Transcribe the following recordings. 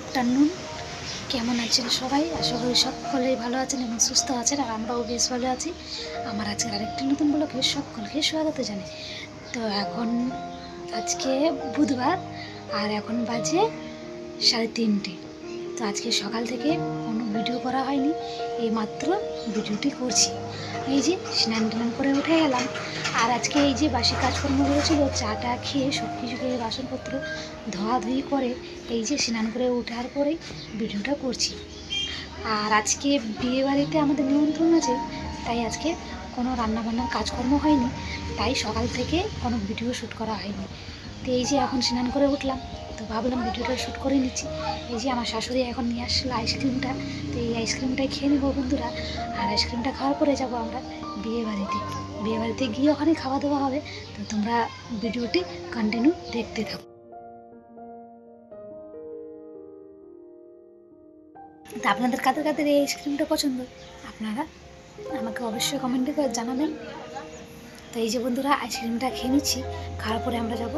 Afternoon কেমন আছেন সবাই? আশা করি সকলেই ভালো আছেন এবং সুস্থ আছেন, আর আমরাও বেশ ভালো আছি। আমার আজকের আরেকটি নতুন ব্লগে সকলকে স্বাগত জানাই। তো এখন আজকে বুধবার, আর এখন বাজে সাড়ে তিনটে। তো আজকে সকাল থেকে কোনো ভিডিও করা হয়নি, এই মাত্র ভিডিওটি করছি। এই যে স্নান টান করে উঠে গেলাম আর আজকে এই যে বাসি কাজকর্মগুলো ছিল, চাটা খেয়ে সব কিছু খেয়ে বাসনপত্র ধোয়াধুয়ি করে এই যে স্নান করে ওঠার পরে ভিডিওটা করছি। আর আজকে বিয়ে বাড়িতে আমাদের নিমন্ত্রণ আছে, তাই আজকে কোনো রান্নাবান্নার কাজকর্ম হয়নি, তাই সকাল থেকে কোনো ভিডিও শ্যুট করা হয়নি। তো এই যে এখন স্নান করে উঠলাম। তো ভাবলাম ভিডিওটা শ্যুট করে নিচ্ছি। এই যে আমার শাশুড়ি এখন নিয়ে আসলো আইসক্রিমটা তো এই আইসক্রিমটাই খেয়ে নেব বন্ধুরা। আর আইসক্রিমটা খাওয়ার পরে যাব আমরা বিয়ে বাড়িতে। বিয়ে বাড়িতে গিয়ে ওখানে খাওয়া দাওয়া হবে। তো তোমরা ভিডিওটি কন্টিনিউ দেখতে থাকো। তা আপনাদের কাদের কাদের এই আইসক্রিমটা পছন্দ? আপনারা আমাকে অবশ্যই কমেন্টে করে জানাবেন। তো এই যে বন্ধুরা আইসক্রিমটা খেয়ে নিচ্ছি। খাওয়ার পরে আমরা যাব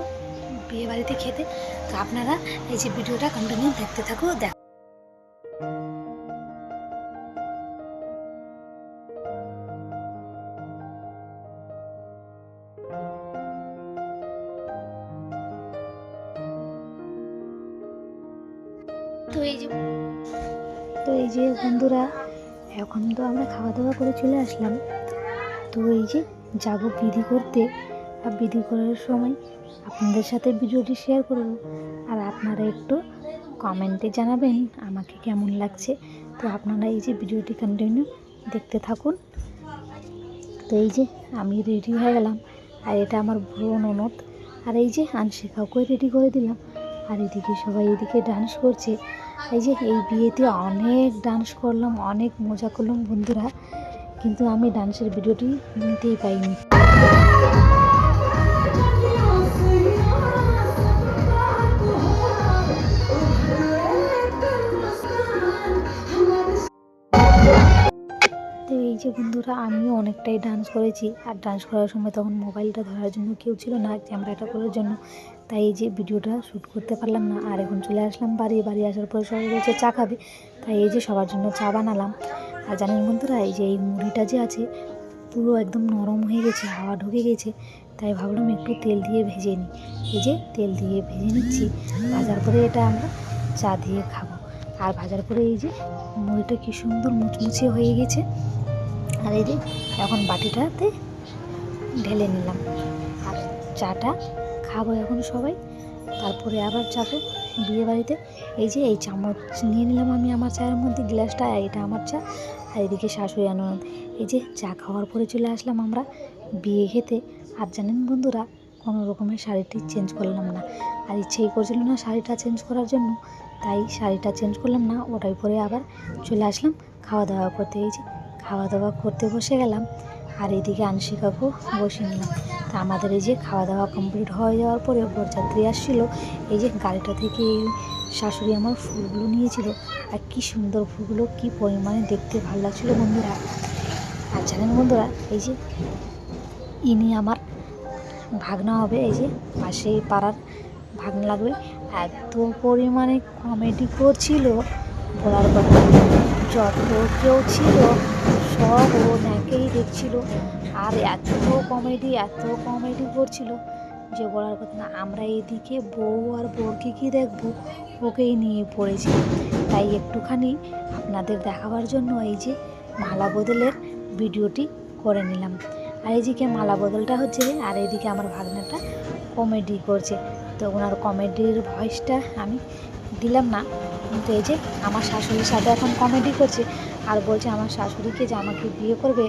বিয়ে বাড়িতে খেতে তো আপনারা এই যে ভিডিওটা কন্টিনিউ দেখতে থাকো দেখ তো এই যে তো এই যে বন্ধুরা এখন তো আমরা খাওয়া দাওয়া করে চলে আসলাম। তো এই যে যাব বিধি করতে। বিধি করার সময় আপনাদের সাথে ভিডিওটি শেয়ার করব। আর আপনারা একটু কমেন্টে জানাবেন আমাকে কেমন লাগছে। তো আপনারা এই যে ভিডিওটি কন্টিনিউ দেখতে থাকুন। তো এই যে আমি রেডি হয়ে গেলাম। আর এটা আমার বুড়ো ননদ আর এই যে আনশিকাওকে রেডি করে দিলাম। আর এদিকে সবাই এদিকে ডান্স করছে। এই যে এই বিয়েতে অনেক ডান্স করলাম, অনেক মজা করলাম বন্ধুরা। কিন্তু আমি ডান্সের ভিডিওটি নিতেই পাইনি তো বন্ধুরা, আমিও অনেকটাই ডান্স করেছি। আর ডান্স করার সময় তখন মোবাইলটা ধরার জন্য কেউ ছিল না ক্যামেরাটা করার জন্য। তাই এই যে ভিডিওটা শ্যুট করতে পারলাম না। আর এখন চলে আসলাম বাড়ি। বাড়ি আসার পরে সবাই বলছে, চা খাবে? তাই এই যে সবার জন্য চা বানালাম। আর জানেন বন্ধুরা, এই যে এই মুড়িটা যে আছে, পুরো একদম নরম হয়ে গেছে, হাওয়া ঢুকে গেছে। তাই ভাবলাম একটু তেল দিয়ে ভেজে নিই। এই যে তেল দিয়ে ভেজে নিচ্ছি। ভাজার পরে এটা আমরা চা দিয়ে খাব। আর ভাজার পরে এই যে মুড়িটা কি সুন্দর মুচমুচে হয়ে গেছে। আর এই যে, এখন বাটিটাতে ঢেলে নিলাম। আর চাটা খাব এখন সবাই। তারপরে আবার যাব বিয়ে বাড়িতে এই যে, এই চামচ নিয়ে নিলাম আমি আমার চায়ের মধ্যে, গ্লাসটা এটা আমার চা। আর এদিকে শাশুড়ি আনন্দ। এই যে, চা খাওয়ার পরে চলে আসলাম আমরা বিয়ে খেতে। আর জানেন বন্ধুরা, কোনো রকমের শাড়িটি চেঞ্জ করলাম না। আর ইচ্ছেই করছিল না শাড়িটা চেঞ্জ করার জন্য। তাই শাড়িটা চেঞ্জ করলাম না, ওটাই পরে আবার চলে আসলাম খাওয়া দাওয়া করতে। এই যে খাওয়া দাওয়া করতে বসে গেলাম আর এদিকে আনশিকাকেও বসে নিলাম। তা আমাদের এই যে খাওয়া দাওয়া কমপ্লিট হয়ে যাওয়ার পরে বরযাত্রী আসছিল, এই যে গাড়িটা থেকে শাশুড়ি আমার ফুলগুলো নিয়েছিল। আর কি সুন্দর ফুলগুলো, কি পরিমাণে দেখতে ভালো লাগছিল বন্ধুরা। আর জানেন বন্ধুরা, এই যে ইনি আমার ভাগনা হবে, এই যে পাশেই পাড়ার ভাগনা লাগবে। এত পরিমাণে কমেডি করছিল বলার কথা। যত কেউ ছিল, সব ও ন্যাকেই দেখছিল। আর এত কমেডি এত কমেডি করছিল যে বলার কথা না, আমরা এদিকে বউ আর বউকে কী দেখব? ওকেই নিয়ে পড়েছি। তাই একটুখানি আপনাদের দেখাবার জন্য এই যে মালা বদলের ভিডিওটি করে নিলাম। আর এইদিকে মালা বদলটা হচ্ছে আর এদিকে আমার ভাগনাটা কমেডি করছে। তো ওনার কমেডির ভয়েসটা আমি দিলাম না। কিন্তু এই যে আমার শাশুড়ির সাথে এখন কমেডি করছে, আর বলছে আমার শাশুড়িকে যে আমাকে বিয়ে করবে,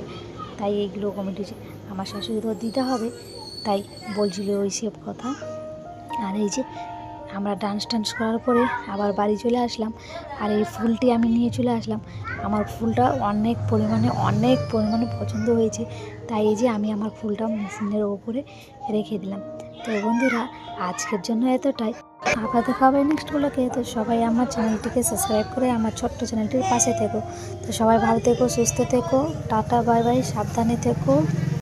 তাই এইগুলো কমেডি হচ্ছে। আমার শাশুড়ি তো দিতে হবে, তাই বলছিল ওই সব কথা। আর এই যে আমরা ডান্স টান্স করার পরে আবার বাড়ি চলে আসলাম, আর এই ফুলটি আমি নিয়ে চলে আসলাম। আমার ফুলটা অনেক পরিমাণে অনেক পরিমাণে পছন্দ হয়েছে, তাই এই যে আমি আমার ফুলটা মেশিনের ওপরে রেখে দিলাম। তো বন্ধুরা, আজকের জন্য এতটাই। আবার দেখা হবে নেক্সট ব্লগে তো সবাই আমার চ্যানেলটিকে সাবস্ক্রাইব করে আমার ছোট্ট চ্যানেলটির পাশে থেকো। তো সবাই ভালো থেকো, সুস্থ থেকো, টাটা, বাই বাই, সাবধানে থেকো।